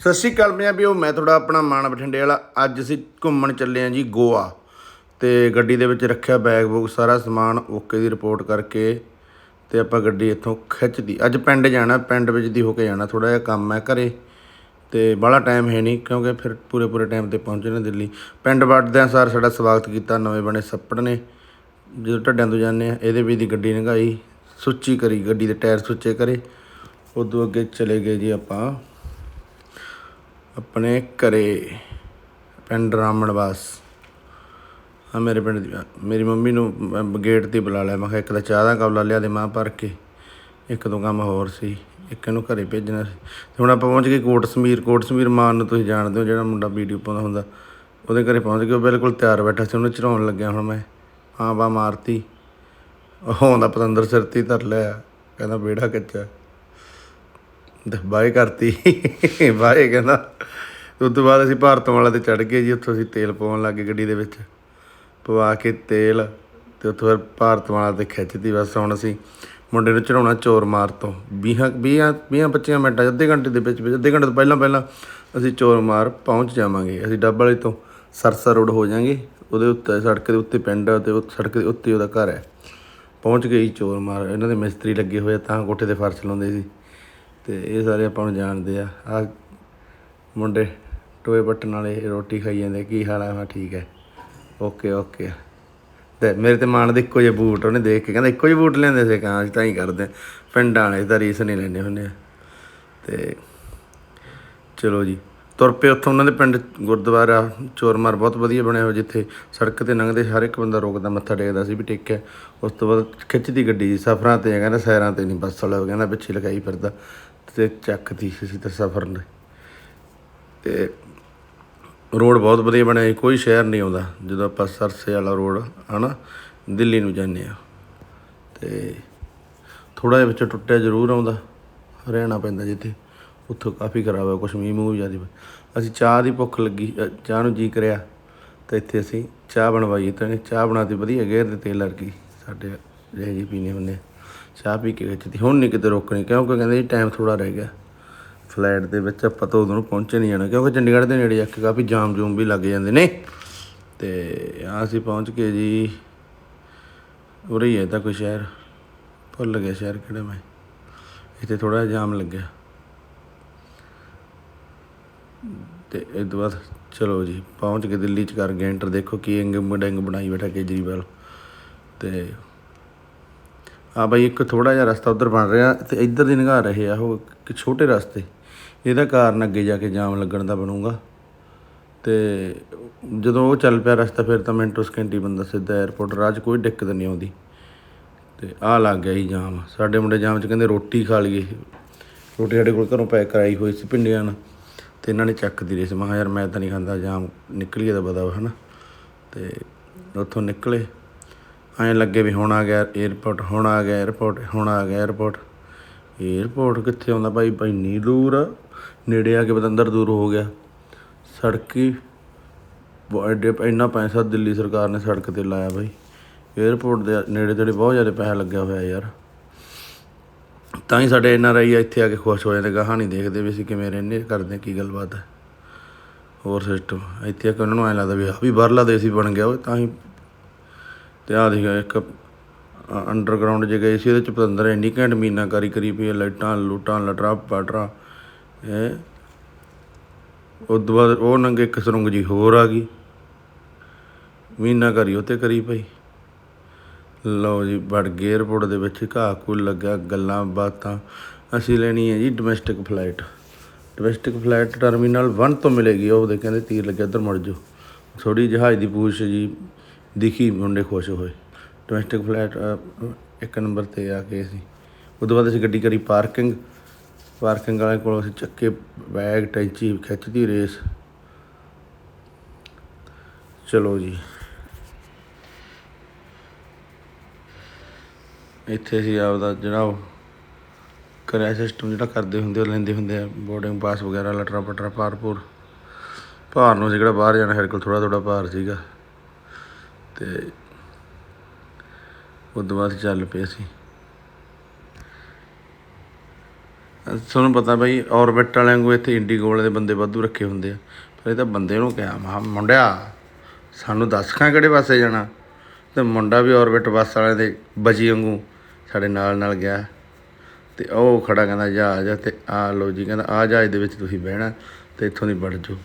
ਸਤਿ ਸ਼੍ਰੀ ਅਕਾਲ ਪੰਜਾਬੀਓ, ਮੈਂ ਤੁਹਾਡਾ ਆਪਣਾ ਮਾਨ ਬਠਿੰਡੇ ਵਾਲਾ। ਅੱਜ ਅਸੀਂ ਘੁੰਮਣ ਚੱਲੇ ਹਾਂ ਜੀ ਗੋਆ। ਤੇ ਗੱਡੀ ਦੇ ਵਿੱਚ ਰੱਖਿਆ ਬੈਗ ਬੁੱਕ ਸਾਰਾ ਸਮਾਨ ਓਕੇ ਦੀ ਰਿਪੋਰਟ ਕਰਕੇ ਤੇ ਆਪਾਂ ਗੱਡੀ ਇੱਥੋਂ ਖਿੱਚਦੀ। ਅੱਜ ਪਿੰਡ ਜਾਣਾ, ਪਿੰਡ ਵਿੱਚ ਦੀ ਹੋ ਕੇ ਜਾਣਾ ਥੋੜਾ ਜਿਹਾ ਕੰਮ ਹੈ ਘਰੇ। ਤੇ ਬੜਾ ਟਾਈਮ ਹੈ ਨਹੀਂ, ਕਿਉਂਕਿ ਫਿਰ ਪੂਰੇ ਪੂਰੇ ਟਾਈਮ ਤੇ ਪਹੁੰਚਣਾ ਦਿੱਲੀ। ਪਿੰਡ ਵੜਦਿਆਂ ਸਾਰ ਸਾਡਾ ਸਵਾਗਤ ਕੀਤਾ, ਨਵੇਂ ਬਣੇ ਸੱਪੜ ਨੇ। ਜਦੋਂ ਢੱਡਿਆਂ ਤੋਂ ਜਾਂਦੇ ਆ ਇਹਦੇ ਵੀ ਦੀ ਗੱਡੀ ਲੰਘਾਈ, ਸੁੱਚੀ ਕਰੀ, ਗੱਡੀ ਦੇ ਟਾਇਰ ਸੁੱਚੇ ਕਰੇ। ਉਦੋਂ ਅੱਗੇ ਚਲੇ ਗਏ ਜੀ ਆਪਾਂ। ਆਪਣੇ ਘਰੇ ਪਿੰਡ ਰਾਮਣਵਾਸ। ਆ ਮੇਰੇ ਪਿੰਡ ਦੀ ਮੇਰੀ ਮੰਮੀ ਨੂੰ ਮੈਂ ਗੇਟ ਤੇ ਬੁਲਾ ਲਿਆ। ਮੈਂ ਕਿਹਾ ਇੱਕ ਤਾਂ ਚਾਹ ਦਾ ਕੌਲਾ ਲਿਆ ਦੇ ਮਾਂ ਭਰ ਕੇ ਇੱਕ ਦੋ ਕੰਮ ਹੋਰ ਸੀ। ਇੱਕ ਨੂੰ ਘਰੇ ਭੇਜਣਾ ਸੀ। ਤੇ ਹੁਣ ਆਪਾਂ ਪਹੁੰਚ ਗਏ ਕੋਟ ਸਮੀਰ ਕੋਟ ਸਮੀਰ ਮਾਨ ਨੂੰ ਤੁਸੀਂ ਜਾਣਦੇ ਹੋ, ਜਿਹੜਾ ਮੁੰਡਾ ਵੀਡੀਓ ਪਾਉਂਦਾ ਹੁੰਦਾ। ਉਹਦੇ ਘਰੇ ਪਹੁੰਚ ਗਏ। ਉਹ ਬਿਲਕੁਲ ਤਿਆਰ ਬੈਠਾ ਸੀ। ਉਹਨੂੰ ਚੜਾਉਣ ਲੱਗਿਆ। ਹੁਣ ਮੈਂ ਹਾਂ ਬਾ ਮਾਰਤੀ। ਉਹ ਆਉਂਦਾ ਪਤੰਦਰ ਸਿਰ ਤੇ ਧਰ ਲਿਆ। ਕਹਿੰਦਾ ਬੇੜਾ ਕੱਚਾ। ਬਾਏ ਕਰਤੀ। ਬਾਏ ਕਹਿੰਦਾ। ਉਸ ਤੋਂ ਬਾਅਦ ਅਸੀਂ ਭਾਰਤ ਵਾਲਾ ਤੇ ਚੜ ਗਏ ਜੀ ਉੱਥੋਂ ਅਸੀਂ ਤੇਲ ਪਵਾਉਣ ਲੱਗ ਗਏ ਗੱਡੀ ਦੇ ਵਿੱਚ। ਪਵਾ ਕੇ ਤੇਲ ਤੇ ਉੱਥੋਂ ਫਿਰ ਭਾਰਤ ਵਾਲਾ ਤੇ ਖਿੱਚਤੀ ਬਸ ਹੁਣ ਅਸੀਂ ਮੁੰਡੇ ਨੂੰ ਚੜਾਉਣਾ ਚੋਰ ਮਾਰ ਤੋਂ। 20 20 20 25 ਮਿੰਟਾਂ 'ਚ, ਅੱਧੇ ਘੰਟੇ ਦੇ ਵਿੱਚ ਵਿੱਚ ਅੱਧੇ ਘੰਟੇ ਤੋਂ ਪਹਿਲਾਂ ਪਹਿਲਾਂ ਅਸੀਂ ਚੋਰ ਮਾਰ ਪਹੁੰਚ ਜਾਵਾਂਗੇ। ਅਸੀਂ ਡੱਬ ਵਾਲੇ ਤੋਂ ਸਰਸਾ ਰੋਡ ਹੋ ਜਾਾਂਗੇ। ਉਹਦੇ ਉੱਤੇ ਸੜਕ ਦੇ ਉੱਤੇ ਪਿੰਡ ਆ ਤੇ ਉਹ ਸੜਕ ਦੇ ਉੱਤੇ ਉਹਦਾ ਘਰ ਹੈ। ਪਹੁੰਚ ਗਏ ਜੀ ਚੋਰ ਮਾਰ। ਇਹਨਾਂ ਦੇ ਮਿਸਤਰੀ ਲੱਗੇ ਹੋਏ ਆ, ਤਾਂ ਕੋਠੇ ਤੇ ਫਰਸ਼ ਲਾਉਂਦੇ ਸੀ। ਤੇ ਇਹ ਸਾਰੇ ਆਪਾਂ ਨੂੰ ਜਾਣਦੇ ਆ। ਆ ਮੁੰਡੇ ਟੋਏ ਪੱਟਣ ਵਾਲੇ ਰੋਟੀ ਖਾਈ ਜਾਂਦੇ ਕੀ ਹਾਲ ਆ? ਮੈਂ ਠੀਕ ਹੈ। Okay okay. ਤੇ ਮੇਰੇ ਤੇ ਮਾਨ ਦੇ ਇੱਕੋ ਜਿਹੇ ਬੂਟ ਉਹਨੇ ਦੇਖ ਕੇ ਕਹਿੰਦਾ ਇੱਕੋ ਜਿਹੇ ਬੂਟ ਲੈਂਦੇ ਸੀ। ਕਾਂ ਅਸੀਂ ਤਾਂ ਹੀ ਕਰਦੇ ਪਿੰਡਾਂ ਵਾਲੇ ਤਾਂ ਰੀਸ ਨਹੀਂ ਲੈਂਦੇ ਹੁੰਦੇ ਆ। ਤੇ ਚਲੋ ਜੀ। ਤੁਰ ਪਏ ਉੱਥੋਂ ਉਹਨਾਂ ਦੇ ਪਿੰਡ ਗੁਰਦੁਆਰਾ, ਚੋਰਮਾਰ ਬਹੁਤ ਵਧੀਆ ਬਣਿਆ ਹੋਇਆ ਜਿੱਥੇ ਸੜਕ ਤੇ ਲੰਘਦੇ ਹਰ ਇੱਕ ਬੰਦਾ ਰੋਕਦਾ, ਮੱਥਾ ਟੇਕਦਾ ਸੀ ਵੀ ਟੇਕਿਆ ਉਸ ਤੋਂ ਬਾਅਦ ਖਿੱਚਦੀ ਗੱਡੀ ਜੀ ਸਫ਼ਰਾਂ ਤੇ, ਕਹਿੰਦਾ ਸੈਰਾਂ ਤੇ ਨਹੀਂ, ਬੱਸ ਵਾਲਾ ਕਹਿੰਦਾ ਪਿੱਛੇ ਲਗਾਈ ਫਿਰਦਾ ਤੇ ਚੱਕਦੀ ਸੀ ਤਾਂ ਸਫ਼ਰ ਨੇ। ਤੇ ਰੋਡ ਬਹੁਤ ਵਧੀਆ ਬਣਿਆ ਜੀ, ਕੋਈ ਸ਼ਹਿਰ ਨਹੀਂ ਆਉਂਦਾ, ਜਦੋਂ ਆਪਾਂ ਸਰਸੇ ਵਾਲਾ ਰੋਡ, ਹਨਾ, ਦਿੱਲੀ ਨੂੰ ਜਾਂਦੇ ਆ ਤੇ ਥੋੜਾ ਜਿਹਾ ਵਿੱਚ ਟੁੱਟਿਆ ਜ਼ਰੂਰ ਆਉਂਦਾ ਹਰਿਆਣਾ ਪੈਂਦਾ ਜਿੱਥੇ। ਉੱਥੋਂ ਕਾਫੀ ਖਰਾਬ ਹੈ ਕੁਛ ਮੀਂਹ ਮੂੰਹ ਵੀ ਜ਼ਿਆਦਾ ਪਿਆ। ਅਸੀਂ ਚਾਹ ਦੀ ਭੁੱਖ ਲੱਗੀ ਅ, ਚਾਹ ਨੂੰ ਜੀ ਕਰਿਆ ਤਾਂ ਇੱਥੇ ਅਸੀਂ ਚਾਹ ਬਣਵਾਈ ਤਾਂ ਇਹਨੇ ਚਾਹ ਬਣਾਤੀ ਵਧੀਆ ਗੇਰ ਦੇ ਤੇਲ ਵਰਗੀ ਸਾਡੇ ਜਿਹੇ ਜੀ ਪੀਣੇ ਹੁੰਦੇ ਆ। ਚਾਹ ਪੀ ਕੇ ਖਿੱਚਦੀ ਹੁਣ ਨਹੀਂ ਕਿਤੇ ਰੋਕਣੀ ਕਿਉਂਕਿ ਕਹਿੰਦੇ ਜੀ ਟਾਈਮ ਥੋੜਾ ਰਹਿ ਗਿਆ ਫਲੈਟ ਦੇ ਵਿੱਚ ਆਪਾਂ ਤਾਂ ਉਦੋਂ ਨੂੰ ਪਹੁੰਚੇ ਨਹੀਂ ਜਾਣਾ ਕਿਉਂਕਿ ਚੰਡੀਗੜ੍ਹ ਦੇ ਨੇੜੇ ਜਾ ਕੇ ਕਾਫੀ ਜਾਮ ਜੂਮ ਵੀ ਲੱਗ ਜਾਂਦੇ ਨੇ ਤੇ ਆ ਅਸੀਂ ਪਹੁੰਚ ਕੇ ਜੀ ਉਰੇ ਹੀ ਹੈ ਤਾਂ ਕੋਈ ਸ਼ਹਿਰ ਭੁੱਲ ਗਿਆ ਸ਼ਹਿਰ ਕਿਹੜਾ ਮੈਂ ਇੱਥੇ ਥੋੜਾ ਜਾਮ ਲੱਗਿਆ ਤੇ ਇਹ ਤੋਂ ਬਾਅਦ ਚਲੋ ਜੀ, ਪਹੁੰਚ ਕੇ ਦਿੱਲੀ ਚ ਕਰ ਗਏ ਐਂਟਰ ਦੇਖੋ ਕੀ ਇੰਗ ਮਡੰਗ ਬਣਾਈ ਬੈਠਾ ਕੇਜਰੀਵਾਲ। ਤੇ ਆ ਬਈ ਇੱਕ ਥੋੜਾ ਜਿਹਾ ਰਸਤਾ ਉਧਰ ਬਣ ਰਿਹਾ ਤੇ ਇੱਧਰ ਦੀ ਨਿਗਾਹ ਰਹੇ ਆ, ਉਹ ਇੱਕ ਛੋਟੇ ਰਸਤੇ। ਇਹਦਾ ਕਾਰਨ ਅੱਗੇ ਜਾ ਕੇ ਜਾਮ ਲੱਗਣ ਦਾ ਬਣੂਗਾ। ਤੇ ਜਦੋਂ ਉਹ ਚੱਲ ਪਿਆ ਰਸਤਾ, ਫਿਰ ਤਾਂ ਮਿੰਟੋ ਸਕਿੰਟੀ ਬੰਦਾ ਸਿੱਧਾ 에어ਪੋਰਟ ਰਾਜ ਕੋਈ ਦਿੱਕਤ ਨਹੀਂ ਆਉਂਦੀ। ਤੇ ਆ ਲੱਗ ਗਿਆ ਜੀ ਜਾਮ। ਸਾਡੇ ਮੁੰਡੇ ਜਾਮ 'ਚ ਕਹਿੰਦੇ ਰੋਟੀ ਖਾ ਲਈਏ। ਰੋਟੀ ਸਾਡੇ ਕੋਲ ਘਰੋਂ ਪੈਕ ਕਰਾਈ ਹੋਈ ਸੀ ਭਿੰਡੀਆਂ ਨਾਲ। ਤੇ ਇਹਨਾਂ ਨੇ ਚੱਕਦੀ ਰਹੀ ਸੀ ਮੈਂ ਕਿਹਾ ਯਾਰ ਮੈਂ ਤਾਂ ਨਹੀਂ ਖਾਂਦਾ ਜਾਮ ਨਿਕਲੀਏ ਤਾਂ ਪਤਾ ਨਾ ਤੇ ਉੱਥੋਂ ਨਿਕਲੇ। ਐਂ ਲੱਗੇ ਵੀ ਹੁਣ ਆ ਗਿਆ 에어ਪੋਰਟ ਹੁਣ ਆ ਗਿਆ 에어ਪੋਰਟ ਹੁਣ ਆ ਗਿਆ 에어ਪੋਰਟ 에어ਪੋਰਟ ਕਿੱਥੇ ਆਉਂਦਾ ਭਾਈ? ਭਾਈ ਨੀ ਦੂਰ ਨੇੜੇ ਆ ਕੇ ਬਤੰਦਰ ਦੂਰ ਹੋ ਗਿਆ। ਸੜਕੀ ਇੰਨਾ ਪੈਸਾ ਦਿੱਲੀ ਸਰਕਾਰ ਨੇ ਸੜਕ ਤੇ ਲਾਇਆ ਭਾਈ। 에어ਪੋਰਟ ਦੇ ਨੇੜੇ ਤੇੜੇ ਬਹੁਤ ਜ਼ਿਆਦਾ ਪੈਸਾ ਲੱਗਿਆ ਹੋਇਆ ਯਾਰ। ਤਾਂ ਹੀ ਸਾਡੇ ਐਨ ਆਰ ਆਈ ਇੱਥੇ ਆ ਕੇ ਖੁਸ਼ ਹੋ ਜਾਂਦੇ, ਗਾਹਾਂ ਨਹੀਂ ਦੇਖਦੇ ਵੀ ਅਸੀਂ ਕਿਵੇਂ ਰਹਿੰਦੇ, ਕਰਦੇ ਕੀ ਗੱਲਬਾਤ ਹੈ ਹੋਰ ਸਿਸਟਮ ਇੱਥੇ ਆ ਕੇ ਉਹਨਾਂ ਨੂੰ ਐਂ ਲੱਗਦਾ ਵੀ ਆ ਵੀ ਬਾਹਰਲਾ ਦੇਸ਼ ਹੀ ਬਣ ਗਿਆ ਉਹ ਤਾਂ ਹੀ ਤੇ ਆ ਦੇਖਿਆ ਇੱਕ ਅੰਡਰਗਰਾਉਂਡ ਜੇ ਗਏ ਸੀ, ਉਹਦੇ ਚ ਪਤੰਦਰ ਇੰਨੀ ਘੈਂਟ ਮੀਨਾਕਾਰੀ ਕਰੀ ਪਈ ਲਾਈਟਾਂ, ਲੂਟਾਂ, ਲਟਰਾ ਪਾਟਰਾ ਇਹ ਉਸ ਤੋਂ ਬਾਅਦ ਉਹ ਨੰਗੇ ਇੱਕ ਸਰੰਗ ਜੀ ਹੋਰ ਆ ਗਈ ਮੀਨਾਕਾਰੀ ਉੱਤੇ ਕਰੀ ਪਈ। ਲਓ ਜੀ ਵੜ ਗਏ 에어ਪੋਰਟ ਦੇ ਵਿੱਚ ਘਾਹ ਘੂ ਲੱਗਾ ਗੱਲਾਂ, ਬਾਤਾਂ। ਅਸੀਂ ਲੈਣੀ ਹੈ ਜੀ domestic flight domestic flight terminal 1 ਤੋਂ ਮਿਲੇਗੀ, ਉਹ ਦੇ ਕਹਿੰਦੇ ਤੀਰ ਲੱਗਿਆ ਉੱਧਰ ਮੁੜ ਜਾਓ। ਥੋੜੀ ਜਹਾਜ਼ ਦੀ ਪੂਛ ਜੀ, ਦਿਖੀ, ਮੁੰਡੇ ਖੁਸ਼ ਹੋਏ। ਡੋਮੈਸਟਿਕ ਫਲਾਈਟ ਇੱਕ ਨੰਬਰ ਤੇ ਆ ਕੇ ਅਸੀਂ। ਉਦੋਂ ਬਾਅਦ ਅਸੀਂ ਗੱਡੀ ਕਰੀ ਪਾਰਕਿੰਗ ਪਾਰਕਿੰਗ ਵਾਲੇ ਕੋਲ ਅਸੀਂ ਚੱਕੇ ਬੈਗ ਟੈਂਚੀ ਖਿੱਚਦੀ ਰੇਸ ਚਲੋ ਜੀ। ਇੱਥੇ ਅਸੀਂ ਆਪਦਾ ਜਿਹੜਾ ਉਹ ਕਰਿਆ ਸਿਸਟਮ ਜਿਹੜਾ ਕਰਦੇ ਹੁੰਦੇ ਉਹ ਲੈਂਦੇ ਹੁੰਦੇ ਆ ਬੋਰਡਿੰਗ ਪਾਸ ਵਗੈਰਾ, ਲਟਰਾ ਪਟਰਾ ਪਾਰਪੂਰ ਭਾਰ। ਨੂੰ ਸੀ ਕਿਹੜਾ ਬਾਹਰ ਜਾਣਾ, ਸਾਡੇ ਕੋਲ ਥੋੜਾ ਥੋੜਾ ਭਾਰ ਸੀਗਾ। ਤੇ ਉਸ ਤੋਂ ਬਾਅਦ ਚੱਲ ਪਏ ਅਸੀਂ। ਤੁਹਾਨੂੰ ਪਤਾ ਬਈ ਔਰਬਿਟ ਵਾਲਿਆਂ ਨੂੰ ਇੱਥੇ ਇੰਡੀਗੋ ਵਾਲੇ ਦੇ ਬੰਦੇ ਵਾਧੂ ਰੱਖੇ ਹੁੰਦੇ ਆ। ਪਰ ਇਹ ਤਾਂ ਬੰਦੇ ਨੂੰ ਕਿਹਾ, ਮਾ ਮੁੰਡਿਆ, ਸਾਨੂੰ ਦੱਸ ਖਾਂ ਕਿਹੜੇ ਪਾਸੇ ਜਾਣਾ? ਤੇ ਮੁੰਡਾ ਵੀ ਔਰਬਿਟ ਬੱਸ ਵਾਲਿਆਂ ਦੇ ਬਜੀ ਵਾਂਗੂ ਸਾਡੇ ਨਾਲ ਨਾਲ ਗਿਆ ਤੇ ਉਹ ਖੜਾ ਕਹਿੰਦਾ ਜਹਾਜ਼ ਆ ਤੇ ਆ ਲੋ ਜੀ। ਕਹਿੰਦਾ, ਆ ਜਹਾਜ਼ ਦੇ ਵਿੱਚ ਤੁਸੀਂ ਬਹਿਣਾ ਤੇ ਇੱਥੋਂ ਦੀ ਵੜ ਜਾਓ।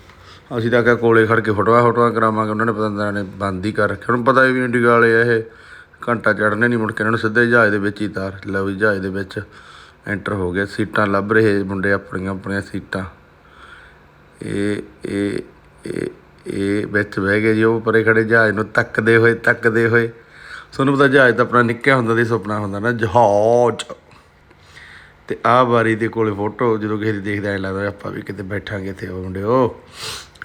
ਅਸੀਂ ਤਾਂ ਆਖਿਆ, ਕੋਲੇ ਖੜ ਕੇ ਫੋਟੋਆਂ ਫੋਟੋਆਂ ਕਰਾਵਾਂਗੇ। ਉਹਨਾਂ ਨੇ ਪਤਾ ਨਹੀਂ ਨੇ ਬੰਦ ਹੀ ਕਰ ਰੱਖਿਆ। ਉਹਨੂੰ ਪਤਾ ਵੀ ਇੰਡੀਗੋ ਵਾਲੇ ਆ ਇਹ, ਘੰਟਾ ਚੜਨੇ ਨਹੀਂ ਮੁੜ ਕੇ। ਇਹਨਾਂ ਨੂੰ ਸਿੱਧੇ ਜਹਾਜ਼ ਦੇ ਵਿੱਚ ਹੀ ਤਾਰ ਲਓ ਜੀ, ਜਹਾਜ਼ ਦੇ ਵਿੱਚ ਐਂਟਰ ਹੋ ਗਏ। ਸੀਟਾਂ ਲੱਭ ਰਹੇ ਮੁੰਡੇ ਆਪਣੀਆਂ ਆਪਣੀਆਂ ਸੀਟਾਂ। ਇਹ ਇਹ ਇਹ ਇਹ ਵਿੱਚ ਬਹਿ ਗਏ ਜੀ। ਉਹ ਪਰੇ ਖੜੇ ਜਹਾਜ਼ ਨੂੰ ਤੱਕਦੇ ਹੋਏ ਤੱਕਦੇ ਹੋਏ ਤੁਹਾਨੂੰ ਪਤਾ ਜਹਾਜ਼ ਤਾਂ ਆਪਣਾ ਨਿੱਕਿਆ ਹੁੰਦਾ ਦੀ ਸੁਪਨਾ ਹੁੰਦਾ ਨਾ, ਜਹਾਜ਼। ਤੇ ਆਹ ਬਾਰੀ ਦੇ ਕੋਲੇ ਫੋਟੋ, ਜਦੋਂ ਕਿਸੇ ਦੀ ਦੇਖਦਾ ਐ ਲੱਗਦਾ ਆਪਾਂ ਵੀ ਕਿਤੇ ਬੈਠਾਂਗੇ ਤੇ ਉਹ ਮੁੰਡਿਓ।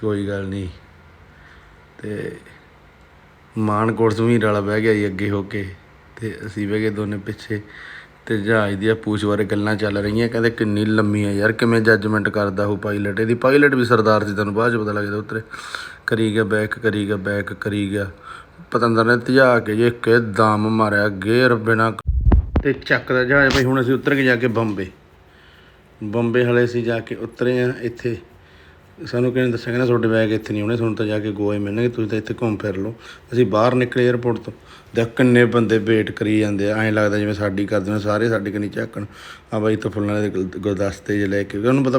ਕੋਈ ਗੱਲ ਨਹੀਂ। ਤੇ ਮਾਨਕੋਟ ਜ਼ਮੀਰ ਵਾਲਾ ਬਹਿ ਗਿਆ ਜੀ ਅੱਗੇ ਹੋ ਕੇ, ਤੇ ਅਸੀਂ ਬਹਿ ਗਏ ਦੋਨੇ ਪਿੱਛੇ। ਤੇ ਜਹਾਜ਼ ਦੀਆਂ ਪੂਛ ਬਾਰੇ ਗੱਲਾਂ ਚੱਲ ਰਹੀਆਂ, ਕਹਿੰਦੇ ਕਿੰਨੀ ਲੰਮੀ ਹੈ ਯਾਰ, ਕਿਵੇਂ ਜੱਜਮੈਂਟ ਕਰਦਾ ਉਹ ਪਾਇਲਟ ਇਹਦੀ ਪਾਇਲਟ ਵੀ ਸਰਦਾਰ ਸੀ, ਤੁਹਾਨੂੰ ਬਾਅਦ ਚ ਪਤਾ ਲੱਗਦਾ ਉਤਰੇ। ਕਰੀ ਗਿਆ ਬੈਕ ਕਰੀ ਗਿਆ ਬੈਕ ਕਰੀ ਗਿਆ। ਪਤੰਦਰ ਨੇ ਧਿਆ ਕੇ ਜੇ ਕਿ ਦਮ ਮਾਰਿਆ, ਗੇਰ ਬਿਨਾ ਤੇ ਚੱਕਦਾ ਜਹਾਜ਼ ਬਈ ਹੁਣ ਅਸੀਂ ਉਤਰ ਕੇ ਜਾ ਕੇ ਬੰਬੇ। ਬੰਬੇ ਹਲੇ ਅਸੀਂ ਜਾ ਕੇ ਉਤਰੇ ਆ ਇੱਥੇ। ਸਾਨੂੰ ਕਿਹਨੇ ਦੱਸਿਆ ਕਹਿੰਦਾ ਤੁਹਾਡੇ ਬੈਗ ਇੱਥੇ ਨਹੀਂ ਹੋਣੇ, ਤੁਹਾਨੂੰ ਤਾਂ ਜਾ ਕੇ ਗੋਏ ਮਿਲਣਗੇ, ਤੁਸੀਂ ਤਾਂ ਇੱਥੇ ਘੁੰਮ ਫਿਰ ਲਓ। ਅਸੀਂ ਬਾਹਰ ਨਿਕਲੇ 에ਅਰਪੋਰਟ ਤੋਂ। ਦੇਖ ਕਿੰਨੇ ਬੰਦੇ ਵੇਟ ਕਰੀ ਜਾਂਦੇ ਆ, ਐਂ ਲੱਗਦਾ ਜਿਵੇਂ ਸਾਡੀ ਕਰਦੇ ਨੇ ਸਾਰੇ ਸਾਡੇ ਕਨੀ ਝਾਕਣ ਆ ਬਾਈ ਤਾਂ ਫੁੱਲਾਂ ਦੇ ਗੁਲ- ਗੁਲਦਸਤੇ ਜੇ ਲੈ ਕੇ ਉਹਨੂੰ ਪਤਾ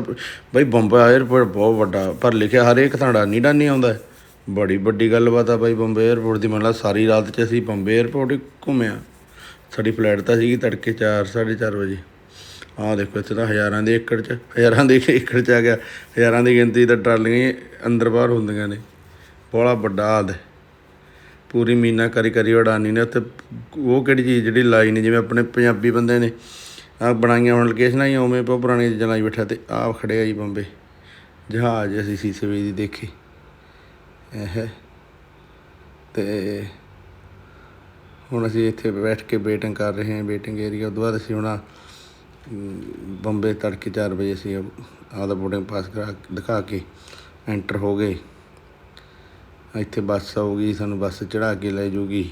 ਬਾਈ ਬੰਬਾ 에ਅਰਪੋਰਟ ਬਹੁਤ ਵੱਡਾ, ਪਰ ਲਿਖਿਆ ਹਰੇਕ ਥਾਂ ਡਾਨੀ ਡਾਨੀ ਆਉਂਦਾ। ਹੈ। ਬੜੀ ਵੱਡੀ ਗੱਲਬਾਤ ਆ ਬਾਈ, ਬੰਬੇ 에ਅਰਪੋਰਟ ਦੀ। ਮਤਲਬ ਸਾਰੀ ਰਾਤ 'ਚ ਅਸੀਂ ਬੰਬੇ 에ਅਰਪੋਰਟ ਹੀ ਘੁੰਮਿਆ ਸਾਡੀ ਫਲਾਈਟ ਤਾਂ ਸੀਗੀ ਤੜਕੇ 4 4:30 ਵਜੇ। ਆਹ ਦੇਖੋ, ਇੱਥੇ ਤਾਂ ਹਜ਼ਾਰਾਂ ਦੇ ਏਕੜ 'ਚ, ਹਜ਼ਾਰਾਂ ਦੇ ਏਕੜ 'ਚ ਆ ਗਿਆ। ਹਜ਼ਾਰਾਂ ਦੀ ਗਿਣਤੀ ਤਾਂ ਟਰਾਲੀਆਂ ਅੰਦਰ ਬਾਹਰ ਹੁੰਦੀਆਂ ਨੇ। ਬੜਾ ਵੱਡਾ ਆਦ ਪੂਰੀ ਮੀਨਾ ਕਰੀ ਕਰੀ ਉਡਾਨੀ ਨੇ। ਉੱਥੇ ਉਹ ਕਿਹੜੀ ਚੀਜ਼, ਜਿਹੜੀ ਲਾਈ ਨਹੀਂ ਜਿਵੇਂ ਆਪਣੇ ਪੰਜਾਬੀ ਬੰਦੇ ਨੇ। ਆ ਬਣਾਈਆਂ ਹੁਣ ਲੋਕੇਸ਼ਨਾਂ ਹੀ ਉਵੇਂ ਬਹੁਤ ਪੁਰਾਣੀਆਂ ਚੀਜ਼ਾਂ ਲਾਈ ਬੈਠਾ ਤੇ ਆਪ ਖੜੇ ਆ ਜੀ ਬੰਬੇ। ਜਹਾਜ਼ ਅਸੀਂ ਸੀਸੇ ਵਿੱਚ ਦੀ ਦੇਖੀ। ਇਹ। ਤੇ ਹੁਣ ਅਸੀਂ ਇੱਥੇ ਬੈਠ ਕੇ ਵੇਟਿੰਗ ਕਰ ਰਹੇ ਹਾਂ ਵੇਟਿੰਗ ਏਰੀਆ ਤੋਂ ਬਾਅਦ ਅਸੀਂ ਹੁਣ ਬੰਬੇ ਤੜਕੇ 4 ਵਜੇ ਅਸੀਂ ਆਪਦਾ ਬੋਰਡਿੰਗ ਪਾਸ ਕਰਾ ਦਿਖਾ ਕੇ ਐਂਟਰ ਹੋ ਗਏ। ਇੱਥੇ ਬੱਸ ਆਊਗੀ, ਸਾਨੂੰ ਬੱਸ ਚੜਾ ਕੇ ਲੈ ਜਾਊਗੀ।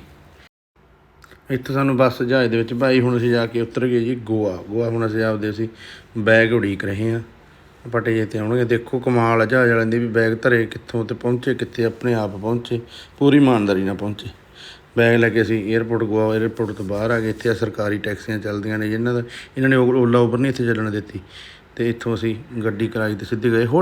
ਇੱਥੇ ਸਾਨੂੰ ਬੱਸ ਜਹਾਜ਼ ਦੇ ਵਿੱਚ ਭਾਈ ਹੁਣ ਅਸੀਂ ਜਾ ਕੇ ਉਤਰ ਗਏ ਜੀ ਗੋਆ। ਗੋਆ ਹੁਣ ਅਸੀਂ ਆਪਦੇ ਅਸੀਂ ਬੈਗ ਉਡੀਕ ਰਹੇ ਹਾਂ। ਪਟੇ ਜੇ ਤੇ ਆਉਣਗੇ। ਦੇਖੋ ਕਮਾਲ ਆ, ਜਹਾਜ਼ ਵਾਲਿਆਂ ਦੇ ਵੀ ਬੈਗ ਧਰੇ ਕਿੱਥੋਂ ਤੇ ਪਹੁੰਚੇ ਕਿੱਥੇ, ਆਪਣੇ ਆਪ ਪਹੁੰਚੇ, ਪੂਰੀ ਇਮਾਨਦਾਰੀ ਨਾਲ ਪਹੁੰਚੇ। ਬੈਗ ਲੈ ਕੇ ਅਸੀਂ 에ਅਰਪੋਰਟ ਗੋਆ 에ਅਰਪੋਰਟ ਤੋਂ ਬਾਹਰ ਆ ਗਏ। ਇੱਥੇ ਆਹ ਸਰਕਾਰੀ ਟੈਕਸੀਆਂ ਚੱਲਦੀਆਂ ਨੇ, ਜਿਨ੍ਹਾਂ ਦਾ ਇਹਨਾਂ ਨੇ ਓਲਾ ਉਬਰ ਨਹੀਂ ਇੱਥੇ ਚੱਲਣ ਦਿੱਤੀ। ਤੇ ਇੱਥੋਂ ਅਸੀਂ ਗੱਡੀ ਕਰਾਈ ਤੇ ਸਿੱਧੇ ਗਏ। ਹੋ